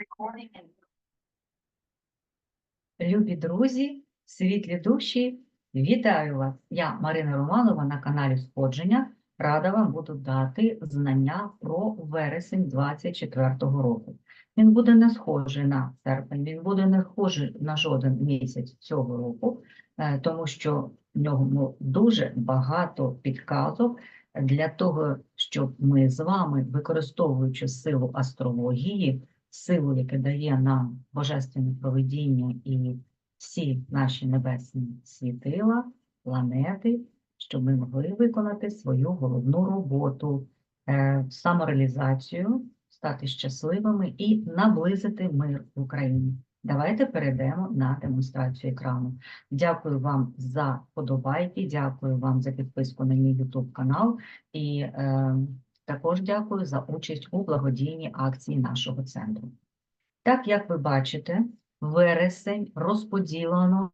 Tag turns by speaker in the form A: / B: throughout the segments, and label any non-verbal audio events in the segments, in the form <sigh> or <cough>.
A: Recording in
B: Любі друзі, світлі душі, вітаю вас! Я Марина Романова на каналі Сходження. Рада вам буду дати знання про вересень 24-го року. Він буде не схожий на серпень, він буде не схожий на жоден місяць цього року, е, тому що в ньому дуже багато підказок для того, щоб ми з вами, використовуючи силу астрології, силу, яке дає нам божественне провидіння і всі наші небесні світила, планети, щоб ми могли виконати свою головну роботу, е, самореалізацію, стати щасливими і наблизити мир в Україні. Давайте перейдемо на демонстрацію екрану. Дякую вам за подобайки, дякую вам за підписку на мій YouTube канал і е, також дякую за участь у благодійній акції нашого центру. Так як ви бачите, вересень розподілено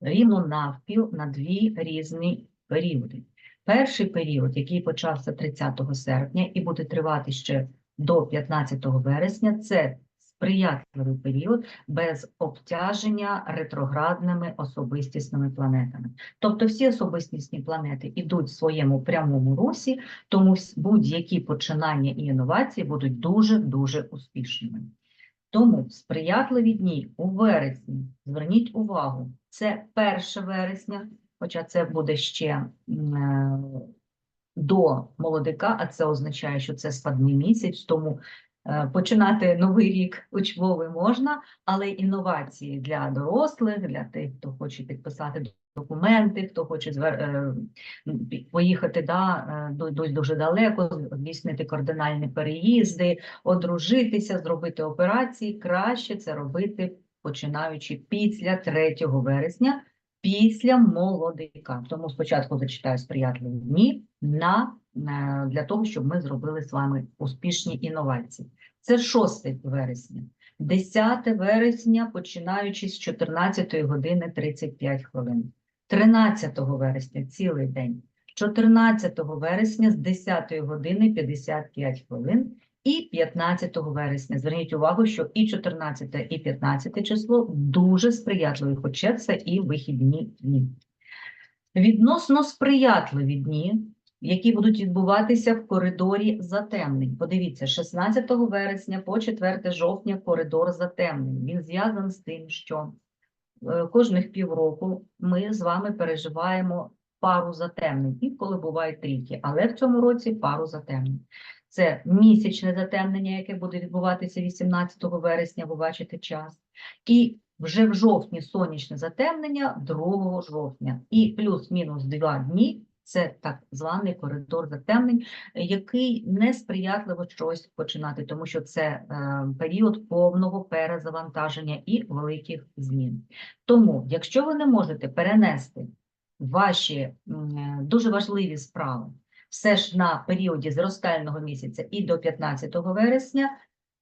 B: рівно навпіл на дві різні періоди. Перший період, який почався 30 серпня і буде тривати ще до 15 вересня, це сприятливий період без обтяження ретроградними особистісними планетами. Тобто всі особистісні планети йдуть в своєму прямому русі, тому будь-які починання і інновації будуть дуже-дуже успішними. Тому сприятливі дні у вересні, зверніть увагу, це 1 вересня, хоча це буде ще е, до молодика, а це означає, що це складний місяць, тому починати новий рік учбовий можна, але інновації для дорослих, для тих, хто хоче підписати документи, хто хоче звер- е, поїхати да, е, дуже далеко, здійснити кардинальні переїзди, одружитися, зробити операції, краще це робити починаючи після 3 вересня, після молодика. Тому спочатку зачитаю сприятливі дні на, на- для того, щоб ми зробили з вами успішні інновації. Це 6 вересня. 10 вересня, починаючи з 14 години 35 хвилин. 13 вересня цілий день. 14 вересня з 10 години 55 хвилин і 15 вересня. Зверніть увагу, що і 14, і 15 число дуже сприятливі, хоча це і вихідні дні. Відносно сприятливі дні, які будуть відбуватися в коридорі затемнень. Подивіться, 16 вересня по 4 жовтня коридор затемнень. Він зв'язаний з тим, що е, кожних півроку ми з вами переживаємо пару затемнень, інколи бувають трійки, але в цьому році пару затемнень. Це місячне затемнення, яке буде відбуватися 18 вересня, ви бачите час, і вже в жовтні сонячне затемнення 2 жовтня, і плюс-мінус 2 дні. Це так званий коридор затемнень, який несприятливо щось починати, тому що це е, період повного перезавантаження і великих змін. Тому, якщо ви не можете перенести ваші е, дуже важливі справи все ж на періоді зростального місяця і до 15 вересня,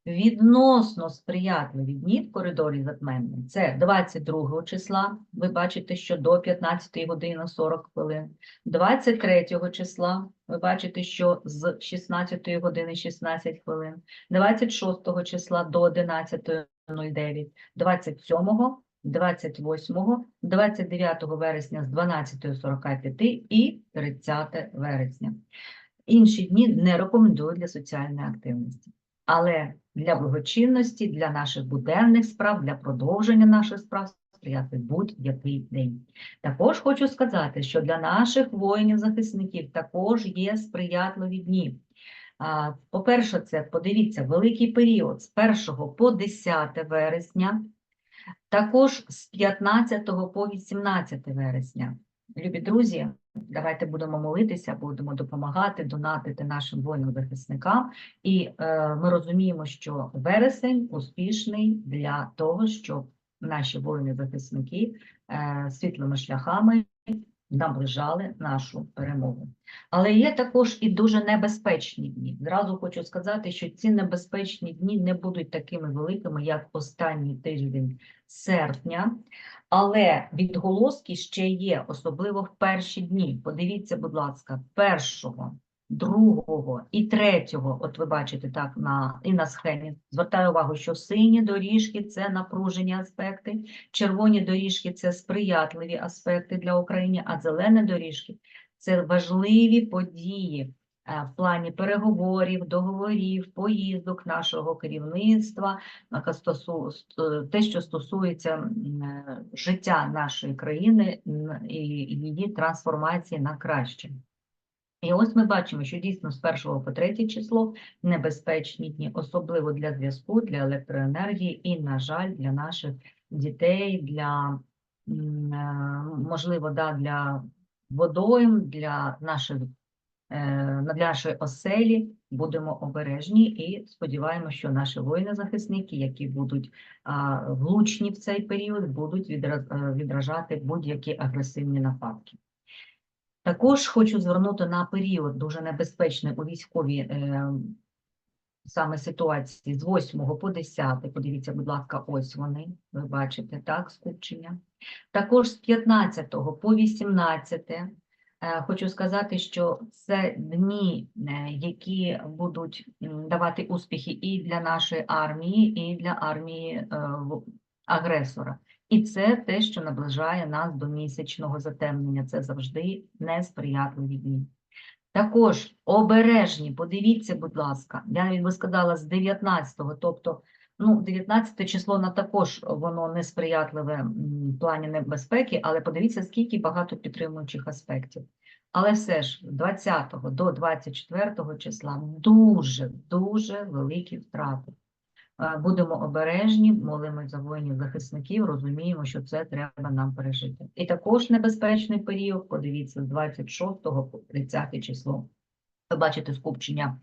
B: відносно сприятливі дні в коридорі затемнень. Це 22 числа, ви бачите, що до 15 години 40 хвилин, 23 числа, ви бачите, що з 16 години 16 хвилин, 26 числа до 11.09, 27 28, 29 вересня з 12.45 і 30 вересня. Інші дні не рекомендую для соціальної активності. Але для благочинності, для наших буденних справ, для продовження наших справ сприяти будь-який день. Також хочу сказати, що для наших воїнів-захисників також є сприятливі дні. По-перше, це подивіться, великий період з 1 по 10 вересня, також з 15 по 18 вересня. Любі друзі, давайте будемо молитися, будемо допомагати, донатити нашим воїнам-захисникам. І е, ми розуміємо, що вересень успішний для того, щоб наші воїни-захисники е, світлими шляхами наближали нашу перемогу. Але є також і дуже небезпечні дні. Зразу хочу сказати, що ці небезпечні дні не будуть такими великими, як останній тиждень серпня, але відголоски ще є, особливо в перші дні. Подивіться, будь ласка, 1 другого і третього, от ви бачите так на, і на схемі, звертаю увагу, що сині доріжки – це напружені аспекти, червоні доріжки – це сприятливі аспекти для України, а зелені доріжки – це важливі події е, в плані переговорів, договорів, поїздок нашого керівництва, стосу- те, що стосується е, життя нашої країни і її трансформації на краще. І ось ми бачимо, що дійсно з 1 по 3 число небезпечні дні, особливо для зв'язку, для електроенергії і, на жаль, для наших дітей, для, е, можливо, да, для водойм, для наших е, для нашої оселі будемо обережні і сподіваємося, що наші воїни-захисники, які будуть влучні в цей період, будуть е, відражати будь-які агресивні нападки. Також хочу звернути на період дуже небезпечний у військовій е, саме ситуації з 8 по 10. Подивіться, будь ласка, ось вони, ви бачите, так, скупчення. Також з 15 по 18 е, хочу сказати, що це дні, е, які будуть давати успіхи і для нашої армії, і для армії агресора. І це те, що наближає нас до місячного затемнення. Це завжди несприятливі дні. Також обережні, подивіться, будь ласка, я навіть би сказала з 19-го, тобто, ну, 19 число на також воно несприятливе в плані небезпеки, але подивіться, скільки багато підтримуючих аспектів. Але все ж з 20 до 24 числа дуже, дуже великі втрати. Е, Будемо обережні, молимось за воїнів-захисників, розуміємо, що це треба нам пережити. І також небезпечний період, подивіться, з 26 по 30 число. Ви бачите скупчення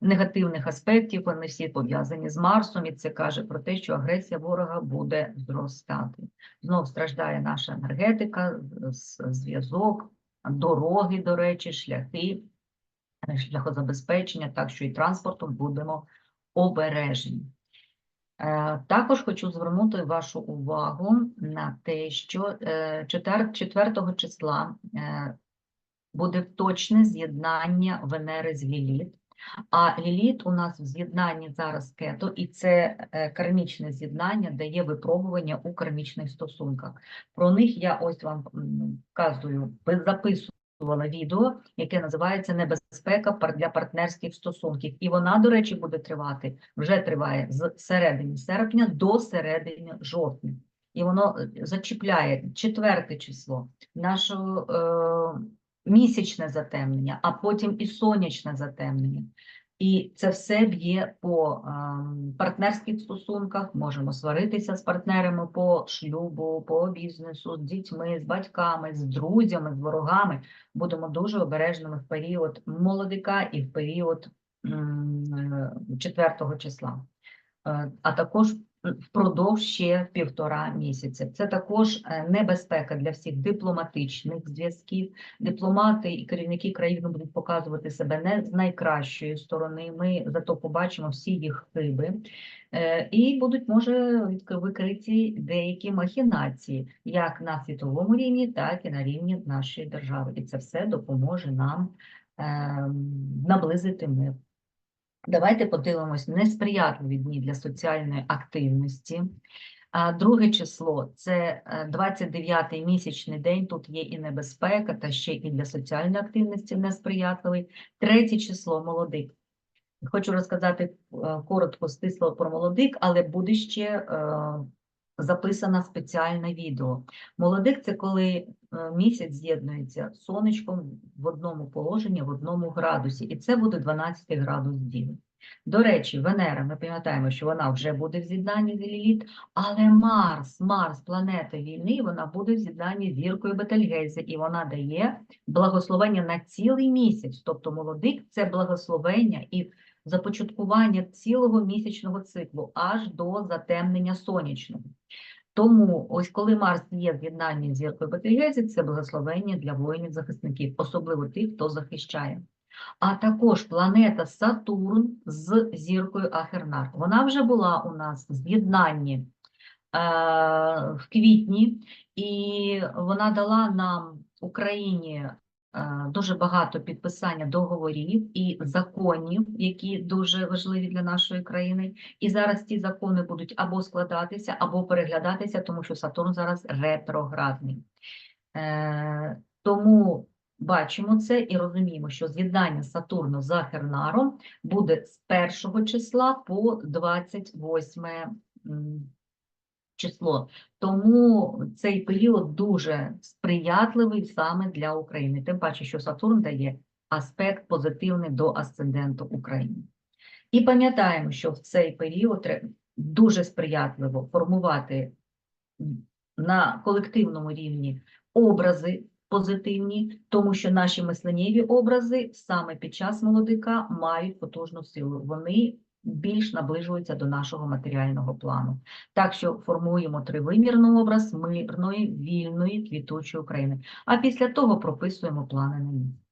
B: негативних аспектів, вони всі пов'язані з Марсом, і це каже про те, що агресія ворога буде зростати. Знов страждає наша енергетика, зв'язок, дороги, до речі, шляхи, е, шляхозабезпечення, так що і транспортом будемо обережні. Е, Також хочу звернути вашу увагу на те, що е, 4, 4 числа е, буде точне з'єднання Венери з Ліліт. А Ліліт у нас в з'єднанні зараз Кето, і це кармічне з'єднання дає випробування у кармічних стосунках. Про них я ось вам вказую, записувала відео, яке називається Небезпека для партнерських стосунків. І вона, до речі, буде тривати, вже триває з середини серпня до середини жовтня. І воно е, зачіпляє четверте число, нашого е, місячне затемнення, а потім і сонячне затемнення. І це все б'є по партнерських стосунках, можемо сваритися з партнерами по шлюбу, по бізнесу, з дітьми, з батьками, з друзями, з ворогами. Будемо дуже обережними в період молодика і в період м, е, 4 числа. Е, а також впродовж ще півтора місяця. Це також е, небезпека для всіх дипломатичних зв'язків. Дипломати і керівники країни будуть показувати себе не з найкращої сторони. Ми зато побачимо всі їх хиби. Е, І будуть, може, викриті деякі махінації, як на світовому рівні, так і на рівні нашої держави. І це все допоможе нам ем, наблизити мир. Давайте подивимось несприятливі дні для соціальної активності. Друге число це 29-й місячний день. Тут є і небезпека, та ще і для соціальної активності несприятливий. Третє число молодик. Хочу розказати е, коротко стисло про молодик, але буде ще е, записано спеціальне відео. Молодик це коли е, місяць з'єднується сонечком в одному положенні, в одному градусі, і це буде 12 градус Діви. До речі, Венера, ми пам'ятаємо, що вона вже буде в з'єднанні з Ліліт, але Марс, Марс, планета війни, вона буде в з'єднанні з зіркою Бетельгейзе, і вона дає благословення на цілий місяць. Тобто молодик це благословення і започаткування цілого місячного циклу аж до затемнення сонячного. Тому ось коли Марс є в з'єднанні зіркою Бетельгейзе, це благословення для воїнів-захисників, особливо тих, хто захищає. А також планета Сатурн з зіркою Ахернар. Вона вже була у нас в з'єднанні е, в квітні, і вона дала нам Україні дуже багато підписання договорів і законів, які дуже важливі для нашої країни. І зараз ці закони будуть або складатися, або переглядатися, тому що Сатурн зараз ретроградний. Е, Тому бачимо це і розуміємо, що з'єднання Сатурну за Хернаром буде з 1 числа по 28 м, число. Тому цей період дуже сприятливий саме для України. Тим паче, що Сатурн дає аспект позитивний до асценденту України. І пам'ятаємо, що в цей період дуже сприятливо формувати на колективному рівні образи позитивні, тому що наші мисленнєві образи саме під час молодика мають потужну силу. Вони більш наближуються до нашого матеріального плану. Так що формуємо тривимірний образ мирної, вільної, квітучої України. А після того прописуємо плани на місяць.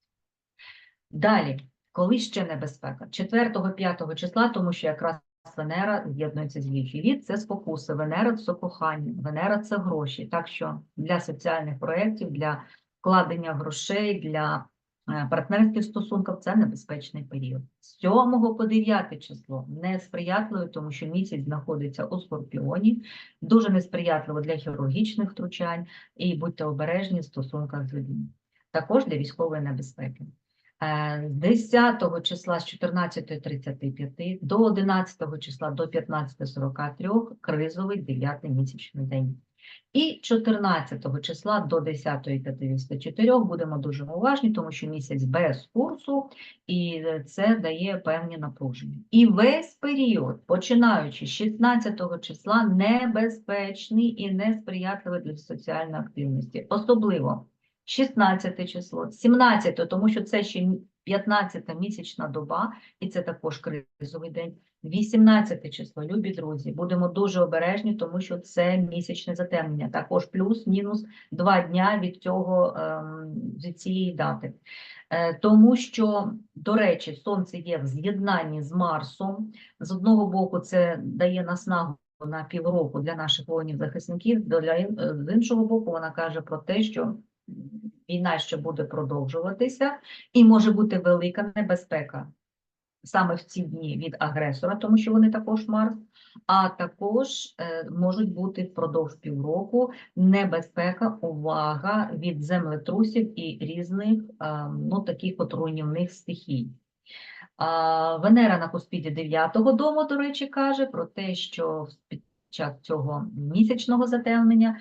B: Далі, коли ще небезпека? 4-5 числа, тому що якраз Венера з'єднується з вічі. Це спокуси, Венера це кохання, Венера це гроші. Так що для соціальних проєктів, для вкладення грошей, для партнерських стосунків це небезпечний період. З 7 по 9 число несприятливо, тому що місяць знаходиться у Скорпіоні, дуже несприятливо для хірургічних втручань і будьте обережні в стосунках з людьми. Також для військової небезпеки. Е, З 10 числа з 14.35 до 11 числа до 15.43 кризовий 9 місячний день. І 14 числа до 10.54 будемо дуже уважні, тому що місяць без курсу, і це дає певні напруження. І весь період, починаючи з 16 числа, небезпечний і несприятливий для соціальної активності, особливо 16 число, 17, тому що це ще 15 місячна доба, і це також кризовий день. 18 число, любі друзі, будемо дуже обережні, тому що це місячне затемнення. Також плюс-мінус два дня від цього ем, від цієї дати. Е, Тому що, до речі, сонце є в з'єднанні з Марсом. З одного боку, це дає наснагу на півроку для наших воїнів-захисників, е, з іншого боку, вона каже про те, що війна ще буде продовжуватися, і може бути велика небезпека саме в ці дні від агресора, тому що вони також Марс, а також е, можуть бути впродовж півроку небезпека, увага від землетрусів і різних е, ну, таких от руйнівних стихій. Венера на куспіді 9-го дому, до речі, каже про те, що під час цього місячного затемнення,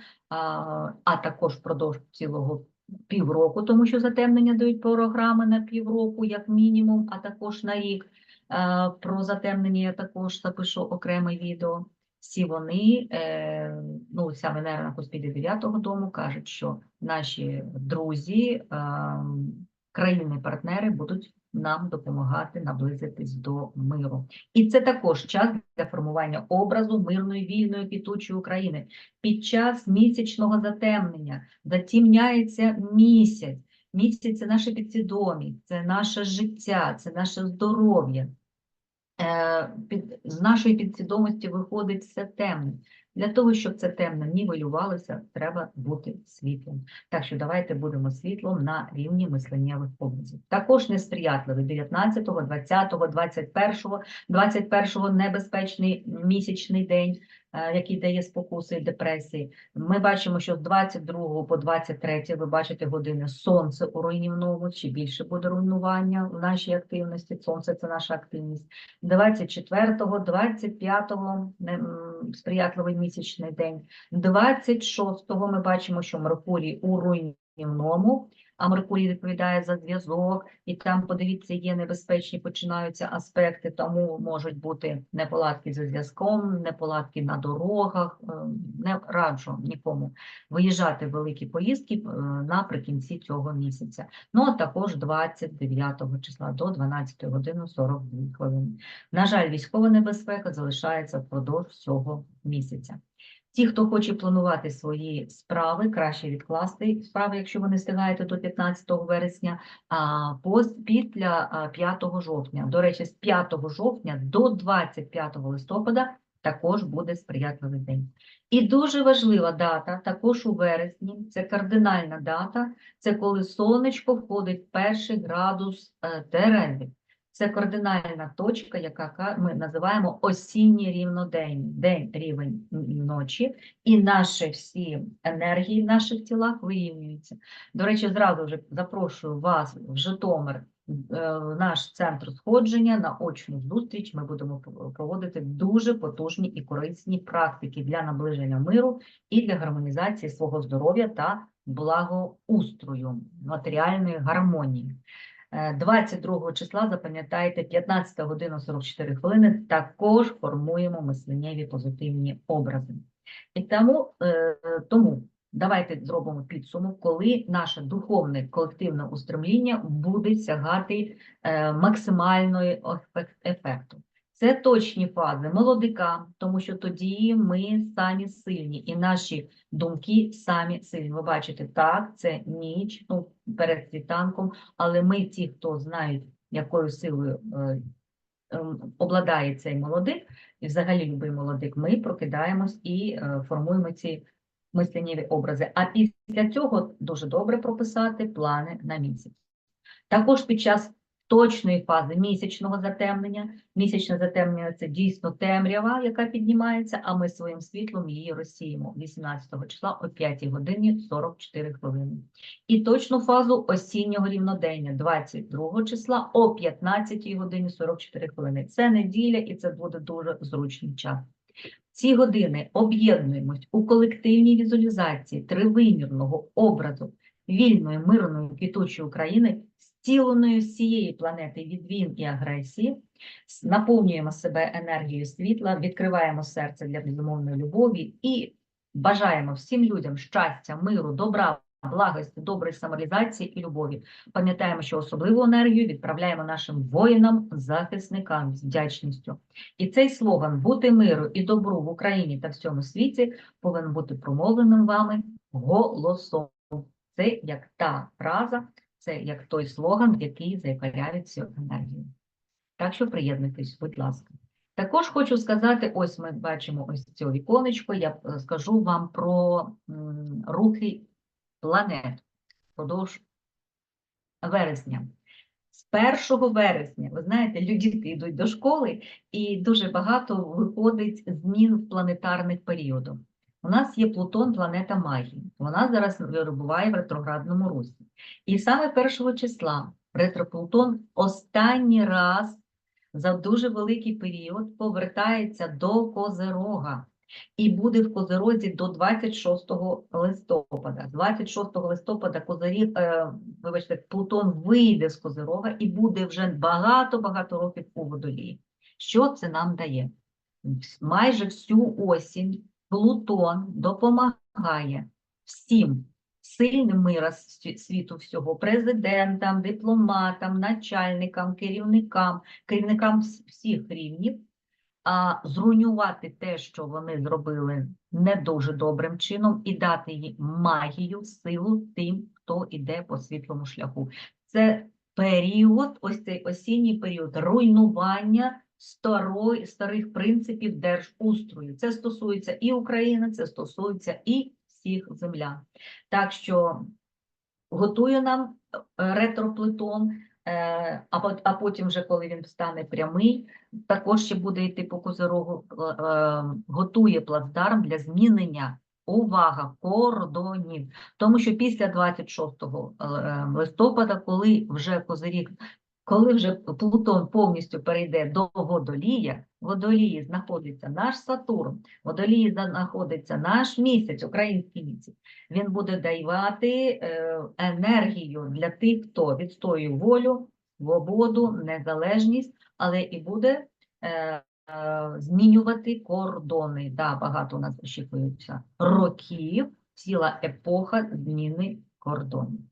B: а також впродовж цілого півроку, тому що затемнення дають програми на півроку, як мінімум, а також на рік. Е, Про затемнення я також запишу окреме відео. Всі вони, е, ну, ця Венера на куспіді 9-го дому кажуть, що наші друзі, ем, країни-партнери будуть нам допомагати наблизитись до миру. І це також час для формування образу мирної, вільної, квітучої України. Під час місячного затемнення затемняється місяць. Місяць це наша підсвідомість, це наше життя, це наше здоров'я. Е, з нашої підсвідомості виходить все темне. Для того, щоб це темне нівелювалося, треба бути світлом. Так що давайте будемо світлом на рівні мисленнєвих образів. Також несприятливий 19, 20, 21, 21 небезпечний місячний день, е, який дає спокуси і депресії. Ми бачимо, що з 22 по 23 ви бачите години сонце у руйнівному, чи більше буде руйнування в нашій активності. Сонце це наша активність. 24-го, 25-го не- м, сприятливий місячний день. 26-го ми бачимо, що Меркурій у руйнівному, а Меркурій відповідає за зв'язок, і там, подивіться, є небезпечні починаються аспекти, тому можуть бути неполадки зі зв'язком, неполадки на дорогах. е, Не раджу нікому виїжджати в великі поїздки е, наприкінці цього місяця. Ну, а також 29 числа до 12 години 42 хвилини. На жаль, військова небезпека залишається впродовж всього місяця. Ті, хто хоче планувати свої справи, краще відкласти справи, якщо ви не встигаєте до 15 вересня, а пос- після 5 жовтня. До речі, з 5 жовтня до 25 листопада також буде сприятливий день. І дуже важлива дата, також у вересні, це кардинальна дата, це коли сонечко входить в перший градус е, Терези. Це кардинальна точка, яка ка- ми називаємо осінній рівнодень, день рівень ночі, і наші всі енергії в наших тілах вирівнюються. До речі, зразу вже запрошую вас в Житомир, е, в наш центр сходження на очну зустріч. Ми будемо проводити дуже потужні і корисні практики для наближення миру і для гармонізації свого здоров'я та благоустрою, матеріальної гармонії. Е, 22 числа, запам'ятайте, 15 година 44 хвилини, також формуємо мисленнєві позитивні образи. І тому, е, тому давайте зробимо підсумок, коли наше духовне колективне устремління буде сягати е, максимальної ефекту. Це точні фази молодика, тому що тоді ми самі сильні, і наші думки самі сильні. Ви бачите, так, це ніч, ну, перед світанком, але ми, ті, хто знають, якою силою е, ем, обладає цей молодик, і взагалі любий молодик, ми прокидаємось і е, формуємо ці мисленнєві образи. А після цього дуже добре прописати плани на місяць. Також під час точної фази місячного затемнення, місячне затемнення це дійсно темрява, яка піднімається, а ми своїм світлом її розсіємо 18 числа о 5 годині 44 хвилини. І точну фазу осіннього рівнодення 22 числа о 15 годині 44 хвилини. Це неділя і це буде дуже зручний час. Ці години об'єднуємось у колективній візуалізації тривимірного образу вільної, мирної, квітучої України, зціленої всієї планети від війн і агресії, наповнюємо себе енергією світла, відкриваємо серце для безумовної любові і бажаємо всім людям щастя, миру, добра, благості, доброї самореалізації і любові. Пам'ятаємо, що особливу енергію відправляємо нашим воїнам, захисникам з вдячністю. І цей слоган бути миру і добру в Україні та всьому світі повинен бути промовленим вами голосом. Це як та фраза, це як той слоган, який заякоряє цю енергію. Так що приєднуйтесь, будь ласка. Також хочу сказати: ось ми бачимо ось це віконечко. Я е, скажу вам про рухи планет впродовж вересня. З 1 вересня, ви знаєте, люди <laughs> йдуть до школи, і дуже багато виходить змін в планетарних періодах. У нас є Плутон, планета магії. Вона зараз перебуває в ретроградному русі. І саме 1 числа ретроплутон останній раз за дуже великий період повертається до Козерога і буде в Козерозі до 26 листопада. З 26 листопада Козиріг, е, вибачте, Плутон вийде з Козерога і буде вже багато-багато років у водолії. Що це нам дає? Майже всю осінь Плутон допомагає всім сильним мира світу всього, президентам, дипломатам, начальникам, керівникам, керівникам всіх рівнів, а зруйнувати те, що вони зробили не дуже добрим чином, і дати їм магію, силу тим, хто іде по світлому шляху. Це період, ось цей осінній період руйнування старої, старих принципів держустрою. Це стосується і України, це стосується і всіх землян. Так що готує нам е, ретроплутон, е, а пот- а потім, вже коли він стане прямий, також ще буде йти по козирогу, е, готує плацдарм для змінення. Увага, кордонів. Тому що після 26 е, листопада, коли вже козиріг, коли вже Плутон повністю перейде до водолія, в водолії знаходиться наш Сатурн, в водолії знаходиться наш місяць, український місяць. Він буде давати е, енергію для тих, хто відстоює волю, свободу, незалежність, але і буде е, е, змінювати кордони. Да, багато у нас очікується років, ціла епоха зміни кордонів.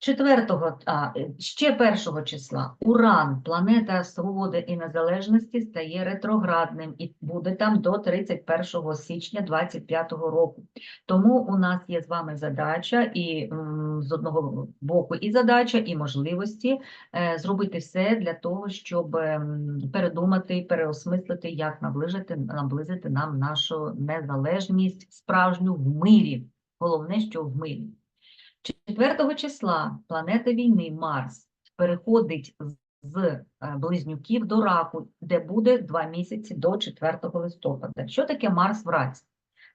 B: 4, а, е, ще 1 числа Уран, планета свободи і незалежності, стає ретроградним і буде там до 31 січня 2025 року. Тому у нас є з вами задача, і з одного боку і задача, і можливості е, зробити все для того, щоб ем, передумати, переосмислити, як наближити, наблизити нам нашу незалежність справжню в мирі. Головне, що в мирі. 4 числа планета війни Марс переходить з- е, близнюків до раку, де буде два місяці до 4 листопада. Що таке Марс в раці?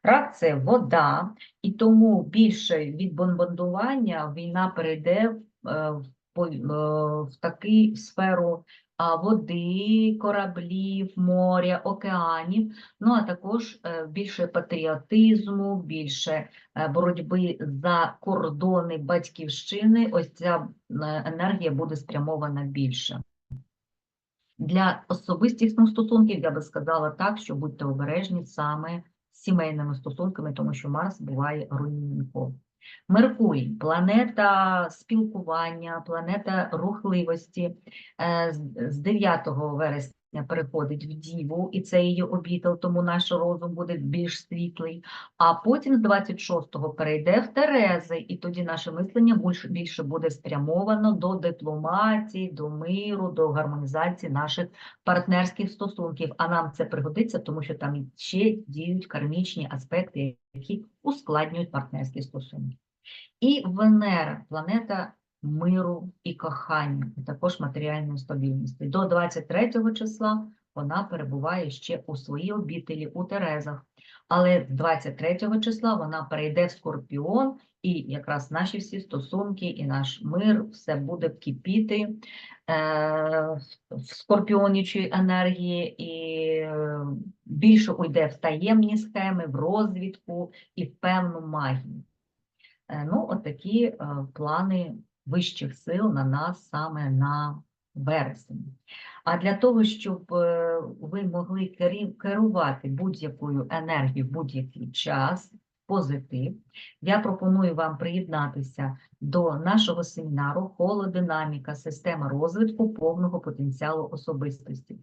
B: Рак це вода, і тому більше від бомбардування війна перейде в, е, в, е, в таку сферу води, кораблів, моря, океанів, ну а також е, більше патріотизму, більше е, боротьби за кордони батьківщини, ось ця е, енергія буде спрямована більше. Для особистих ну, стосунків я би сказала так, що будьте обережні саме сімейними стосунками, тому що Марс буває руйнівником. Меркурій планета спілкування, планета рухливості. е, з- З 9 вересня переходить в Діву, і це її обітел, тому наш розум буде більш світлий. А потім з 26-го перейде в Терези, і тоді наше мислення більше, більше буде спрямовано до дипломатії, до миру, до гармонізації наших партнерських стосунків. А нам це пригодиться, тому що там ще діють кармічні аспекти, які ускладнюють партнерські стосунки. І Венера, планета миру і кохання, і також матеріальної стабільності. До 23 числа вона перебуває ще у своїй обітелі у Терезах. Але 23 числа вона перейде в Скорпіон, і якраз наші всі стосунки і наш мир все буде кипіти е, в скорпіонічої енергії, і е, більше уйде в таємні схеми, в розвідку і в певну магію. Е, Ну, от такі плани вищих сил на нас саме на вересень. А для того, щоб е, ви могли керувати будь-якою енергією будь-який час, позитив, я пропоную вам приєднатися до нашого семінару Холодинаміка, система розвитку повного потенціалу особистості.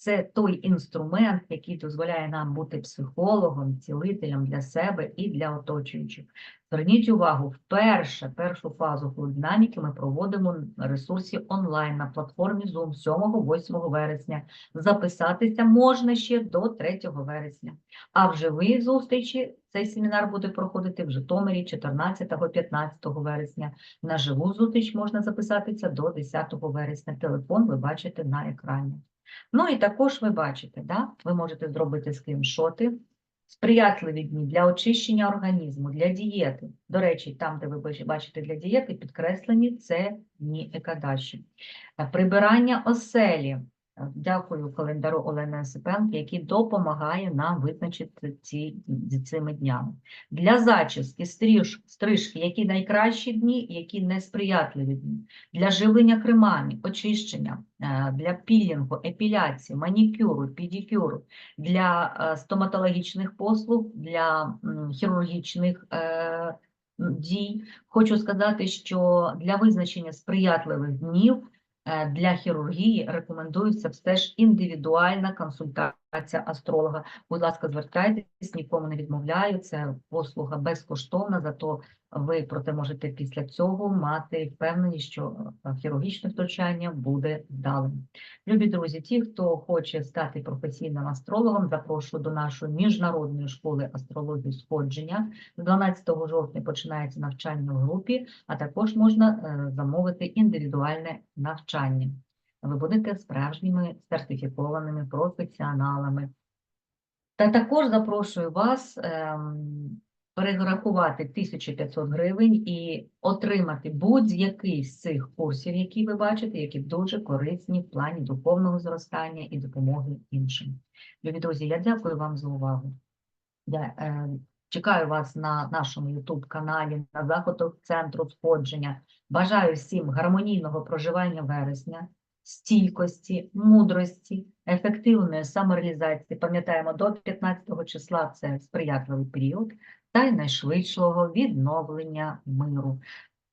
B: Це той інструмент, який дозволяє нам бути психологом, цілителем для себе і для оточуючих. Зверніть увагу, вперше першу фазу холодинаміки ми проводимо на ресурсі онлайн на платформі Zoom 7-8 вересня. Записатися можна ще до 3 вересня. А в живій зустрічі цей семінар буде проходити в Житомирі 14-15 вересня. На живу зустріч можна записатися до 10 вересня. Телефон ви бачите на екрані. Ну і також ви бачите, да? ви можете зробити скріншоти, сприятливі дні для очищення організму, для дієти. До речі, там, де ви бачите для дієти, підкреслені це дні екадаші. Прибирання оселі. Дякую календару Олени Осипенки, який допомагає нам визначити ці цими днями. Для зачіски, стриж, стрижки, які найкращі дні, які несприятливі дні. Для живлення кремами, очищення, е, для пілінгу, епіляції, манікюру, педикюру, для е, стоматологічних послуг, для хірургічних е, дій. Хочу сказати, що для визначення сприятливих днів для хірургії рекомендується все ж індивідуальна консультація астролога. Будь ласка, звертайтесь, нікому не відмовляю. Це послуга безкоштовна, зато ви проте можете після цього мати впевненість, що е, хірургічне втручання буде вдалим. Любі друзі, ті, хто хоче стати професійним астрологом, запрошую до нашої міжнародної школи астрології сходження. З 12 жовтня починається навчання в групі, а також можна е, замовити індивідуальне навчання. Ви будете справжніми сертифікованими професіоналами. Та також запрошую вас ем, перерахувати 1500 гривень і отримати будь-який з цих курсів, які ви бачите, які дуже корисні в плані духовного зростання і допомоги іншим. Любі друзі, я дякую вам за увагу. Я е, чекаю вас на нашому YouTube каналі на заходах центру сходження. Бажаю всім гармонійного проживання вересня, стійкості, мудрості, ефективної самореалізації. Пам'ятаємо, до 15 числа це сприятливий період та й найшвидшого відновлення миру.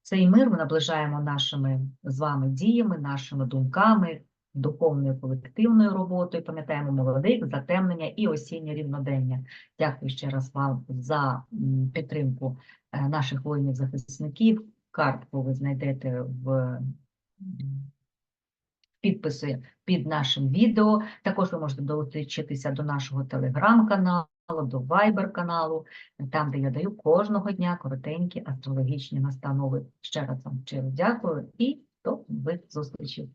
B: Цей мир ми наближаємо нашими з вами діями, нашими думками, духовною колективною роботою. Пам'ятаємо молодих, затемнення і осіннє рівнодення. Дякую ще раз вам за підтримку е, наших воїнів-захисників. Картку ви знайдете в підписи під нашим відео. Також ви можете долучитися до нашого телеграм-каналу, до вайбер-каналу, там, де я даю кожного дня коротенькі астрологічні настанови. Ще раз вам щиро дякую і до нових зустрічей.